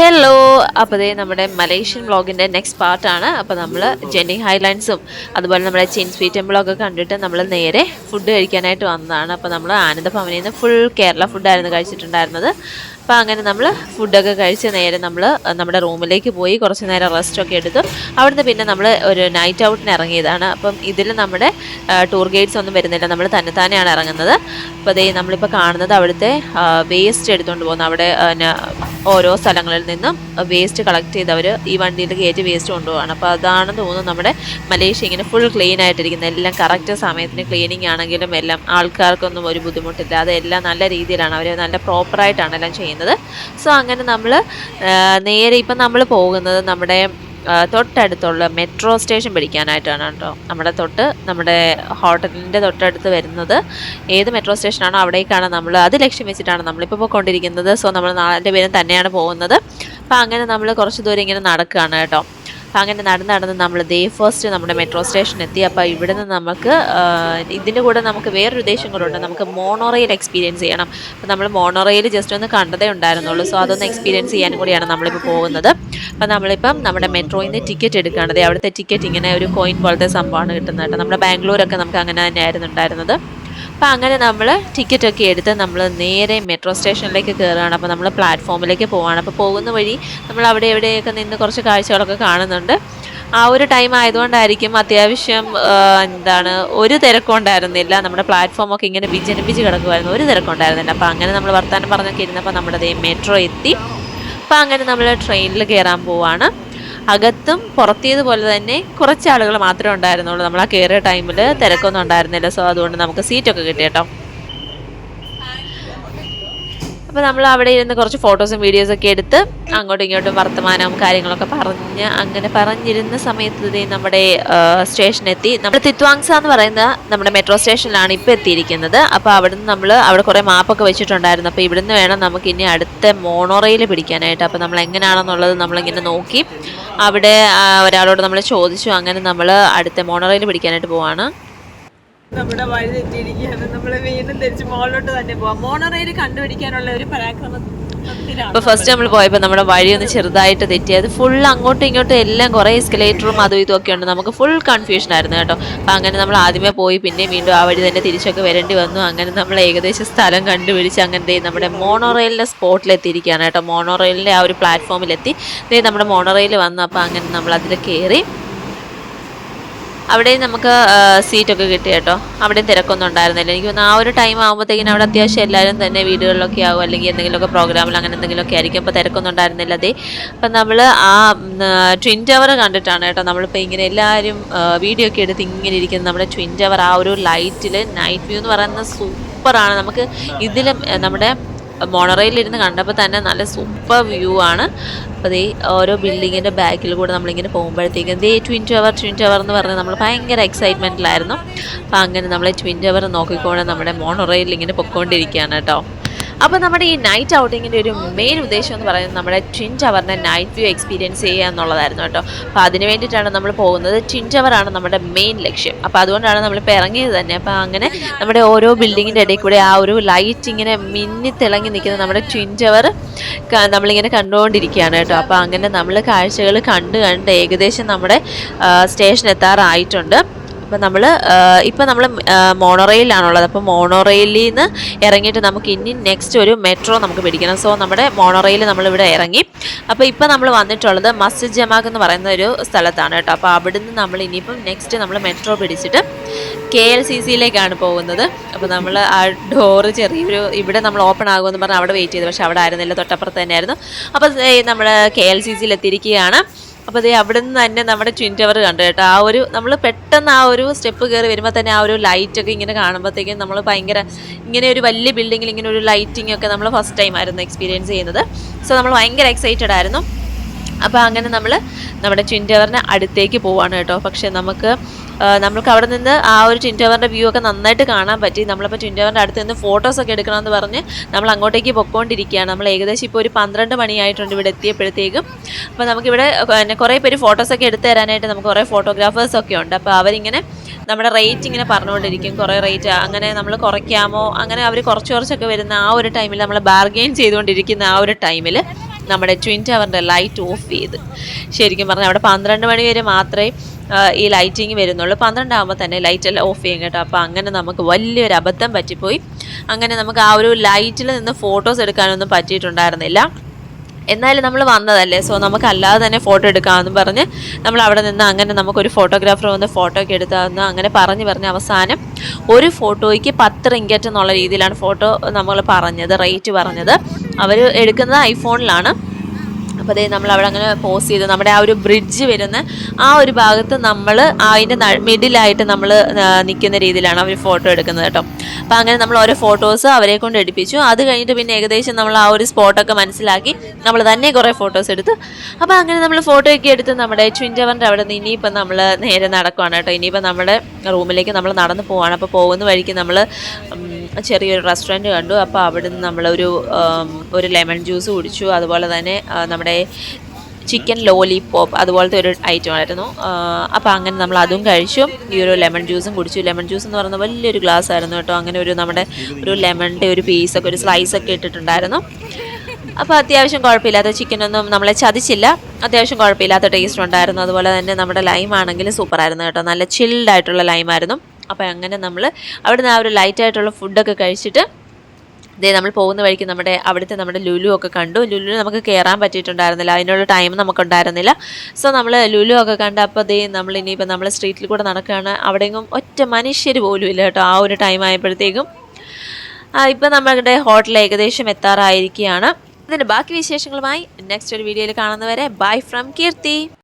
Hello അപ്പോൾ ദേ നമ്മുടെ Malaysian വ്ളോഗിന്റെ next പാർട്ടാണ് അപ്പോൾ നമ്മൾ ജെന്നി ഹൈലാൻഡ്സും അതുപോലെ നമ്മുടെ ചിൻ സ്വീറ്റ് ടെമ്പിളൊക്കെ കണ്ടിട്ട് നമ്മൾ നേരെ ഫുഡ് കഴിക്കാനായിട്ട് വന്നതാണ്. അപ്പോൾ നമ്മൾ ആനന്ദഭവനിൽ നിന്ന് ഫുൾ കേരള ഫുഡായിരുന്നു കഴിച്ചിട്ടുണ്ടായിരുന്നത്. അപ്പോൾ അങ്ങനെ നമ്മൾ ഫുഡൊക്കെ കഴിച്ച് നേരെ നമ്മൾ നമ്മുടെ റൂമിലേക്ക് പോയി കുറച്ച് നേരം റെസ്റ്റൊക്കെ എടുത്തു അവിടുന്ന് പിന്നെ നമ്മൾ ഒരു നൈറ്റ് ഔട്ടിന് ഇറങ്ങിയതാണ്. അപ്പം ഇതിൽ നമ്മുടെ ടൂർ ഗൈഡ്സ് ഒന്നും വരുന്നില്ല. നമ്മൾ തന്നെത്താനെയാണ് ഇറങ്ങുന്നത്. അപ്പോൾ അതേ നമ്മളിപ്പോൾ കാണുന്നത് അവിടുത്തെ വേസ്റ്റ് എടുത്തുകൊണ്ട് പോകുന്നു അവിടെ ഓരോ സ്ഥലങ്ങളിൽ നിന്നും വേസ്റ്റ് കളക്ട് ചെയ്തവർ ഈ വണ്ടിയിൽ കയറ്റി വേസ്റ്റ് കൊണ്ടുപോകാണ് അപ്പോൾ അതാണെന്ന് തോന്നുന്നു നമ്മുടെ മലേഷ്യ ഇങ്ങനെ ഫുൾ ക്ലീൻ ആയിട്ടിരിക്കുന്നത് എല്ലാം കറക്റ്റ് സമയത്തിന് ക്ലീനിങ് ആണെങ്കിലും എല്ലാം ആൾക്കാർക്കൊന്നും ഒരു ബുദ്ധിമുട്ടില്ല അതെല്ലാം നല്ല രീതിയിലാണ്. അവർ നല്ല പ്രോപ്പറായിട്ടാണ് എല്ലാം ചെയ്യുന്നത്. സോ അങ്ങനെ നമ്മൾ നേരെ ഇപ്പം നമ്മൾ പോകുന്നത് നമ്മുടെ തൊട്ടടുത്തുള്ള മെട്രോ സ്റ്റേഷൻ പിടിക്കാനായിട്ടാണ് കേട്ടോ. നമ്മുടെ തൊട്ട് നമ്മുടെ ഹോട്ടലിന്റെ തൊട്ടടുത്ത് വരുന്നത്. ഏത് മെട്രോ സ്റ്റേഷനാണോ അവിടേക്കാണ് നമ്മൾ അത് ലക്ഷ്യം വെച്ചിട്ടാണ് നമ്മളിപ്പോൾ പോയിക്കൊണ്ടിരിക്കുന്നത്. സോ നമ്മൾ നാലിന്റെ പേരും തന്നെയാണ് പോകുന്നത്. അപ്പോൾ അങ്ങനെ നമ്മൾ കുറച്ച് ദൂരം ഇങ്ങനെ നടക്കുകയാണ് കേട്ടോ. അങ്ങനെ നടന്ന് നടന്ന് നമ്മൾ ദേ ഫസ്റ്റ് നമ്മുടെ മെട്രോ സ്റ്റേഷൻ എത്തി. അപ്പോൾ ഇവിടെ നിന്ന് നമുക്ക് ഇതിന്റെ കൂടെ നമുക്ക് വേറൊരു ഉദ്ദേശം കൂടെ ഉണ്ട്. നമുക്ക് മോണോറെയിൽ എക്സ്പീരിയൻസ് ചെയ്യണം. അപ്പോൾ നമ്മൾ മോണോറെയിൽ ജസ്റ്റ് ഒന്ന് കണ്ടതേ ഉണ്ടായിരുന്നുള്ളൂ. സോ അതൊന്ന് എക്സ്പീരിയൻസ് ചെയ്യാൻ കൂടിയാണ് നമ്മളിപ്പോൾ പോകുന്നത്. അപ്പോൾ നമ്മളിപ്പം നമ്മുടെ മെട്രോയിൽ നിന്ന് ടിക്കറ്റ് എടുക്കുകയാണ്. ദേ അവിടുത്തെ ടിക്കറ്റ് ഇങ്ങനെ ഒരു കോയിൻ പോലത്തെ സംഭവമാണ് കിട്ടുന്നത് കേട്ടോ. നമ്മുടെ ബാംഗ്ലൂരൊക്കെ നമുക്ക് അങ്ങനെ തന്നെയായിരുന്നു ഉണ്ടായിരുന്നത്. അപ്പോൾ അങ്ങനെ നമ്മൾ ടിക്കറ്റൊക്കെ എടുത്ത് നമ്മൾ നേരെ മെട്രോ സ്റ്റേഷനിലേക്ക് കയറുകയാണ് അപ്പോൾ നമ്മൾ പ്ലാറ്റ്ഫോമിലേക്ക് പോവുകയാണ് അപ്പോൾ പോകുന്ന വഴി നമ്മൾ അവിടെ എവിടെയൊക്കെ നിന്ന് കുറച്ച് കാഴ്ചകളൊക്കെ കാണുന്നുണ്ട്. ആ ഒരു ടൈം ആയതുകൊണ്ടായിരിക്കും അത്യാവശ്യം എന്താണ് ഒരു തിരക്കുണ്ടായിരുന്നില്ല നമ്മുടെ പ്ലാറ്റ്ഫോമൊക്കെ ഇങ്ങനെ വിജനിപ്പിച്ച് കിടക്കുമായിരുന്നു ഒരു തിരക്കുണ്ടായിരുന്നില്ല അപ്പോൾ അങ്ങനെ നമ്മൾ വർത്തമാനം പറഞ്ഞൊക്കെ ഇരുന്നപ്പോൾ നമ്മുടെ മെട്രോ എത്തി. അപ്പോൾ അങ്ങനെ നമ്മൾ ട്രെയിനിൽ കയറാൻ പോവാണ്. അകത്തും പുറത്തേതുപോലെ തന്നെ കുറച്ച് ആളുകൾ മാത്രമേ ഉണ്ടായിരുന്നുള്ളൂ. നമ്മൾ ആ കയറിയ ടൈമിൽ തിരക്കൊന്നും ഉണ്ടായിരുന്നില്ല. സോ അതുകൊണ്ട് നമുക്ക് സീറ്റൊക്കെ കിട്ടി കേട്ടോ. അപ്പോൾ നമ്മൾ അവിടെ ഇരുന്ന് കുറച്ച് ഫോട്ടോസും വീഡിയോസും ഒക്കെ എടുത്ത് അങ്ങോട്ടും ഇങ്ങോട്ടും വർത്തമാനവും കാര്യങ്ങളൊക്കെ പറഞ്ഞ് അങ്ങനെ പറഞ്ഞിരുന്ന സമയത്ത് നമ്മുടെ സ്റ്റേഷനെത്തി. നമ്മൾ തിത്വാങ്സ എന്ന് പറയുന്ന നമ്മുടെ മെട്രോ സ്റ്റേഷനിലാണ് ഇപ്പോൾ എത്തിയിരിക്കുന്നത്. അപ്പോൾ അവിടുന്ന് നമ്മൾ അവിടെ കുറേ മാപ്പൊക്കെ വെച്ചിട്ടുണ്ടായിരുന്നു. അപ്പോൾ ഇവിടുന്ന് വേണം നമുക്ക് ഇനി അടുത്ത മോണോറയിൽ പിടിക്കാനായിട്ട്. അപ്പോൾ നമ്മൾ എങ്ങനെയാണെന്നുള്ളത് നമ്മളിങ്ങനെ നോക്കി. അവിടെ ഒരാളോട് നമ്മൾ ചോദിച്ചു. അങ്ങനെ നമ്മൾ അടുത്ത മോണോറയിൽ പിടിക്കാനായിട്ട് പോവാണ്. നമ്മുടെ വഴി തെറ്റിയിരിക്കുകയാണ്. നമ്മൾ വീണ്ടും തിരിച്ച് മുകളിലോട്ട് തന്നെ പോവാം. മോണറയിൽ കണ്ടുപിടിക്കാനുള്ള ഒരു പരാക്രമം അപ്പോൾ ഫസ്റ്റ് നമ്മൾ പോയപ്പോൾ നമ്മുടെ വഴി ഒന്ന് ചെറുതായിട്ട് തെറ്റിയത് ഫുൾ അങ്ങോട്ടും ഇങ്ങോട്ടും എല്ലാം കുറേ എസ്കലേറ്ററും അതും ഇതും ഒക്കെ ഉണ്ട്. നമുക്ക് ഫുൾ കൺഫ്യൂഷൻ ആയിരുന്നു കേട്ടോ. അപ്പോൾ അങ്ങനെ നമ്മൾ ആദ്യമേ പോയി പിന്നെ വീണ്ടും ആ വഴി തന്നെ തിരിച്ചൊക്കെ വരേണ്ടി വന്നു. അങ്ങനെ നമ്മൾ ഏകദേശം സ്ഥലം കണ്ടുപിടിച്ച് അങ്ങനത്തെ നമ്മുടെ മോണോറെയിലിന്റെ സ്പോട്ടിലെത്തിയിരിക്കുകയാണ് കേട്ടോ. മോണോറെയിലിന്റെ ആ ഒരു പ്ലാറ്റ്ഫോമിലെത്തി നമ്മുടെ മോണോറെയിൽ വന്നു. അപ്പോൾ അങ്ങനെ നമ്മൾ അതിൽ കയറി. അവിടെയും നമുക്ക് സീറ്റൊക്കെ കിട്ടി കേട്ടോ. അവിടെയും തിരക്കൊന്നും ഉണ്ടായിരുന്നില്ല. എനിക്ക് തോന്നുന്നു ആ ഒരു ടൈം ആകുമ്പോഴത്തേക്കിനും അവിടെ അത്യാവശ്യം എല്ലാവരും തന്നെ വീടുകളിലൊക്കെ ആവും അല്ലെങ്കിൽ എന്തെങ്കിലുമൊക്കെ പ്രോഗ്രാമിൽ അങ്ങനെ എന്തെങ്കിലുമൊക്കെ ആയിരിക്കും. അപ്പോൾ തിരക്കൊന്നും ഉണ്ടായിരുന്നില്ല അതേ അപ്പം നമ്മൾ ആ ട്വിൻ ടവർ കണ്ടിട്ടാണ് കേട്ടോ നമ്മളിപ്പോൾ ഇങ്ങനെ എല്ലാവരും വീഡിയോ ഒക്കെ എടുത്ത് ഇങ്ങനെ ഇരിക്കുന്നത്. നമ്മുടെ ട്വിൻ ടവർ ആ ഒരു ലൈറ്റിൽ നൈറ്റ് വ്യൂ എന്ന് പറയുന്ന സൂപ്പറാണ് നമുക്ക് ഇതിലും നമ്മുടെ മോണറയിലിരുന്ന് കണ്ടപ്പോൾ തന്നെ നല്ല സൂപ്പർ വ്യൂ ആണ്. അപ്പോൾ ഈ ഓരോ ബിൽഡിങ്ങിന്റെ ബാക്കിൽ കൂടെ നമ്മളിങ്ങനെ പോകുമ്പോഴത്തേക്കും ദേ ട്വിൻ ടവർ ട്വിൻ ടവർ എന്ന് പറഞ്ഞ് നമ്മൾ ഭയങ്കര എക്സൈറ്റ്മെന്റിലായിരുന്നു അപ്പോൾ അങ്ങനെ നമ്മൾ ട്വിൻ ടവർ നോക്കിക്കൊണ്ട് നമ്മുടെ മോണറയിൽ ഇങ്ങനെ പൊയ്ക്കൊണ്ടിരിക്കുകയാണ് കേട്ടോ. അപ്പോൾ നമ്മുടെ ഈ നൈറ്റ് ഔട്ടിങ്ങിന്റെ ഒരു മെയിൻ ഉദ്ദേശം എന്ന് പറയുന്നത് നമ്മുടെ ട്വിൻ ടവറിനെ നൈറ്റ് വ്യൂ എക്സ്പീരിയൻസ് ചെയ്യുക എന്നുള്ളതായിരുന്നു കേട്ടോ. അപ്പോൾ അതിന് വേണ്ടിയിട്ടാണ് നമ്മൾ പോകുന്നത്. ട്വിൻ ടവറാണ് നമ്മുടെ മെയിൻ ലക്ഷ്യം. അപ്പോൾ അതുകൊണ്ടാണ് നമ്മളിപ്പോൾ ഇറങ്ങിയത് തന്നെ. അപ്പോൾ അങ്ങനെ നമ്മുടെ ഓരോ ബിൽഡിങ്ങിന്റെ ഇടയിൽ കൂടെ ആ ഒരു ലൈറ്റ് ഇങ്ങനെ മിന്നി തിളങ്ങി നിൽക്കുന്ന നമ്മുടെ ട്വിൻ ടവർ നമ്മളിങ്ങനെ കണ്ടുകൊണ്ടിരിക്കുകയാണ് കേട്ടോ. അപ്പോൾ അങ്ങനെ നമ്മൾ കാഴ്ചകൾ കണ്ട് കണ്ട് ഏകദേശം നമ്മുടെ സ്റ്റേഷൻ എത്താറായിട്ടുണ്ട്. അപ്പോൾ നമ്മൾ ഇപ്പോൾ നമ്മൾ മോണോറെയിലാണുള്ളത്. അപ്പോൾ മോണോറെയിലിൽ നിന്ന് ഇറങ്ങിയിട്ട് നമുക്ക് ഇനി നെക്സ്റ്റ് ഒരു മെട്രോ നമുക്ക് പിടിക്കണം. സോ നമ്മുടെ മോണോറെയിൽ നമ്മളിവിടെ ഇറങ്ങി. അപ്പോൾ ഇപ്പോൾ നമ്മൾ വന്നിട്ടുള്ളത് മസ്ജിദ് ജമാഖ് എന്ന് പറയുന്ന ഒരു സ്ഥലത്താണ് കേട്ടോ. അപ്പോൾ അവിടുന്ന് നമ്മൾ ഇനിയിപ്പം നെക്സ്റ്റ് നമ്മൾ മെട്രോ പിടിച്ചിട്ട് കെ എൽ സി സിയിലേക്കാണ് പോകുന്നത്. അപ്പോൾ നമ്മൾ ആ ഡോറ് ചെറിയൊരു ഇവിടെ നമ്മൾ ഓപ്പൺ ആകുമെന്ന് പറഞ്ഞാൽ അവിടെ വെയിറ്റ് ചെയ്തു. പക്ഷേ അവിടെ ആയിരുന്നില്ല. തൊട്ടപ്പുറത്ത് തന്നെയായിരുന്നു. അപ്പോൾ നമ്മൾ കെ എൽ സി സിയിൽ എത്തിയിരിക്കുകയാണ്. അപ്പോൾ ദേ അവിടെ നിന്ന് തന്നെ നമ്മുടെ ട്വിൻ ടവർ കണ്ടു കേട്ടോ. ആ ഒരു നമ്മൾ പെട്ടെന്ന് ആ ഒരു സ്റ്റെപ്പ് കയറി വരുമ്പോൾ തന്നെ ആ ഒരു ലൈറ്റൊക്കെ ഇങ്ങനെ കാണുമ്പോഴത്തേക്കും നമ്മൾ ഭയങ്കര ഇങ്ങനെ ഒരു വലിയ ബിൽഡിങ്ങിൽ ഇങ്ങനെ ഒരു ലൈറ്റിംഗ് ഒക്കെ നമ്മൾ ഫസ്റ്റ് ടൈം ആയിരുന്നു എക്സ്പീരിയൻസ് ചെയ്യുന്നത്. സോ നമ്മൾ ഭയങ്കര എക്സൈറ്റഡ് ആയിരുന്നു. അപ്പോൾ അങ്ങനെ നമ്മൾ നമ്മുടെ ട്വിൻ ടവറിന് അടുത്തേക്ക് പോവാണ് കേട്ടോ. പക്ഷേ നമുക്ക് നമുക്ക് അവിടെ നിന്ന് ആ ഒരു ട്വിൻ ടവറിന്റെ വ്യൂ ഒക്കെ നന്നായിട്ട് കാണാൻ പറ്റി. നമ്മളിപ്പോൾ ട്വിൻ ടവറിന്റെ അടുത്ത് നിന്ന് ഫോട്ടോസൊക്കെ എടുക്കണമെന്ന് പറഞ്ഞ് നമ്മൾ അങ്ങോട്ടേക്ക് പൊക്കോണ്ടിരിക്കുകയാണ്. നമ്മൾ ഏകദേശം ഇപ്പോൾ ഒരു പന്ത്രണ്ട് മണിയായിട്ടുണ്ട് ഇവിടെ എത്തിയപ്പോഴത്തേക്കും. അപ്പോൾ നമുക്കിവിടെ പിന്നെ കുറേ പേര് ഫോട്ടോസൊക്കെ എടുത്തു തരാനായിട്ട് നമുക്ക് കുറേ ഫോട്ടോഗ്രാഫേഴ്സൊക്കെ ഉണ്ട്. അപ്പോൾ അവരിങ്ങനെ നമ്മുടെ റേറ്റ് ഇങ്ങനെ പറഞ്ഞുകൊണ്ടിരിക്കും. കുറേ റേറ്റ് അങ്ങനെ നമ്മൾ കുറയ്ക്കാമോ? അങ്ങനെ അവർ കുറച്ച് കുറച്ചൊക്കെ വരുന്ന ആ ഒരു ടൈമിൽ നമ്മൾ ബാർഗെയിൻ ചെയ്തുകൊണ്ടിരിക്കുന്ന ആ ഒരു ടൈമിൽ നമ്മുടെ ട്വിൻ ടവറിന്റെ ലൈറ്റ് ഓഫ് ചെയ്ത്. ശരിക്കും പറഞ്ഞാൽ അവിടെ പന്ത്രണ്ട് മണി വരെ മാത്രമേ ഈ ലൈറ്റിങ് വരുന്നുള്ളൂ. പന്ത്രണ്ടാകുമ്പോൾ തന്നെ ലൈറ്റ് എല്ലാം ഓഫ് ചെയ്യും കേട്ടോ. അപ്പോൾ അങ്ങനെ നമുക്ക് വലിയൊരു അബദ്ധം പറ്റിപ്പോയി. അങ്ങനെ നമുക്ക് ആ ഒരു ലൈറ്റിൽ നിന്ന് ഫോട്ടോസ് എടുക്കാനൊന്നും പറ്റിയിട്ടുണ്ടായിരുന്നില്ല. എന്നാലും നമ്മൾ വന്നതല്ലേ? സോ നമുക്ക് അല്ലാതെ തന്നെ ഫോട്ടോ എടുക്കാമെന്ന് പറഞ്ഞ് നമ്മൾ അവിടെ നിന്ന് അങ്ങനെ നമുക്കൊരു ഫോട്ടോഗ്രാഫർ വന്ന് ഫോട്ടോ ഒക്കെ എടുത്താന്ന് അങ്ങനെ പറഞ്ഞ് പറഞ്ഞ് അവസാനം ഒരു ഫോട്ടോയ്ക്ക് പത്ത് റിങ്കറ്റ് എന്നുള്ള രീതിയിലാണ് ഫോട്ടോ നമ്മൾ പറഞ്ഞത് റേറ്റ് പറഞ്ഞത്. അവർ എടുക്കുന്നത് ഐഫോണിലാണ് അപ്പോൾ അതേ നമ്മൾ അവിടെ അങ്ങനെ പോസ് ചെയ്ത്. നമ്മുടെ ആ ഒരു ബ്രിഡ്ജ് വരുന്ന ആ ഒരു ഭാഗത്ത് നമ്മൾ അതിന്റെ മിഡിലായിട്ട് നമ്മൾ നിൽക്കുന്ന രീതിയിലാണ് അവർ ഫോട്ടോ എടുക്കുന്നത് കേട്ടോ. അപ്പോൾ അങ്ങനെ നമ്മൾ ഓരോ ഫോട്ടോസ് അവരെ കൊണ്ട് എടുപ്പിച്ചു. അത് കഴിഞ്ഞിട്ട് പിന്നെ ഏകദേശം നമ്മൾ ആ ഒരു സ്പോട്ടൊക്കെ മനസ്സിലാക്കി നമ്മൾ തന്നെ കുറേ ഫോട്ടോസ് എടുത്തു. അപ്പോൾ അങ്ങനെ നമ്മൾ ഫോട്ടോ ഒക്കെ എടുത്ത് നമ്മുടെ ചുഞ്ചവറിന്റെ അവിടെ നിന്ന് ഇനിയിപ്പോൾ നമ്മൾ നേരെ നടക്കുവാണ് കേട്ടോ. ഇനിയിപ്പോൾ നമ്മുടെ റൂമിലേക്ക് നമ്മൾ നടന്നു പോവാണ്. അപ്പോൾ പോകുന്ന വഴിക്ക് നമ്മൾ ചെറിയൊരു റെസ്റ്റോറന്റ് കണ്ടു. അപ്പോൾ അവിടെ നമ്മളൊരു ഒരു ലെമൺ ജ്യൂസ് കുടിച്ചു. അതുപോലെ തന്നെ ആ, നമ്മുടെ ചിക്കൻ ലോലിപോപ്പ് അതുപോലത്തെ ഒരു ഐറ്റം ആയിരുന്നു. അപ്പോൾ അങ്ങനെ നമ്മൾ അതും കഴിച്ചു. ഈ ഒരു ലെമൺ ജ്യൂസും കുടിച്ചു. ലെമൺ ജ്യൂസ് എന്ന് പറയുന്നത് വലിയൊരു ഗ്ലാസ് ആയിരുന്നു കേട്ടോ. അങ്ങനെ ഒരു നമ്മുടെ ഒരു ലെമണിന്റെ ഒരു പീസൊക്കെ ഒരു സ്ലൈസൊക്കെ ഇട്ടിട്ടുണ്ടായിരുന്നു. അപ്പോൾ അത്യാവശ്യം കുഴപ്പമില്ലാത്ത ചിക്കനൊന്നും നമ്മളെ ചതിച്ചില്ല. അത്യാവശ്യം കുഴപ്പമില്ലാത്ത ടേസ്റ്റ് ഉണ്ടായിരുന്നു. അതുപോലെ തന്നെ നമ്മുടെ ലൈം ആണെങ്കിലും സൂപ്പറായിരുന്നു കേട്ടോ. നല്ല ചിൽഡ് ആയിട്ടുള്ള ലൈമായിരുന്നു അപ്പോൾ അങ്ങനെ നമ്മൾ അവിടുന്ന് ആ ഒരു ലൈറ്റായിട്ടുള്ള ഫുഡൊക്കെ കഴിച്ചിട്ട് ഇതേ നമ്മൾ പോകുന്ന വഴിക്ക് നമ്മുടെ അവിടുത്തെ നമ്മുടെ ലുലു ഒക്കെ കണ്ടു. ലുലു നമുക്ക് കയറാൻ പറ്റിയിട്ടുണ്ടായിരുന്നില്ല. അതിനുള്ള ടൈം നമുക്കുണ്ടായിരുന്നില്ല. സോ നമ്മൾ ലുലു ഒക്കെ കണ്ട അപ്പോൾ ദേ നമ്മൾ ഇനിയിപ്പോൾ നമ്മൾ സ്ട്രീറ്റിൽ കൂടെ നടക്കുകയാണ്. അവിടെയെങ്കിലും ഒറ്റ മനുഷ്യർ പോലും ഇല്ല കേട്ടോ. ആ ഒരു ടൈം ആയപ്പോഴത്തേക്കും ഇപ്പം നമ്മളുടെ ഹോട്ടൽ ഏകദേശം എത്താറായിരിക്കുകയാണ്. ഇതിന്റെ ബാക്കി വിശേഷങ്ങളുമായി നെക്സ്റ്റ് ഒരു വീഡിയോയിൽ കാണുന്നവരെ ബൈ ഫ്രം കീർത്തി.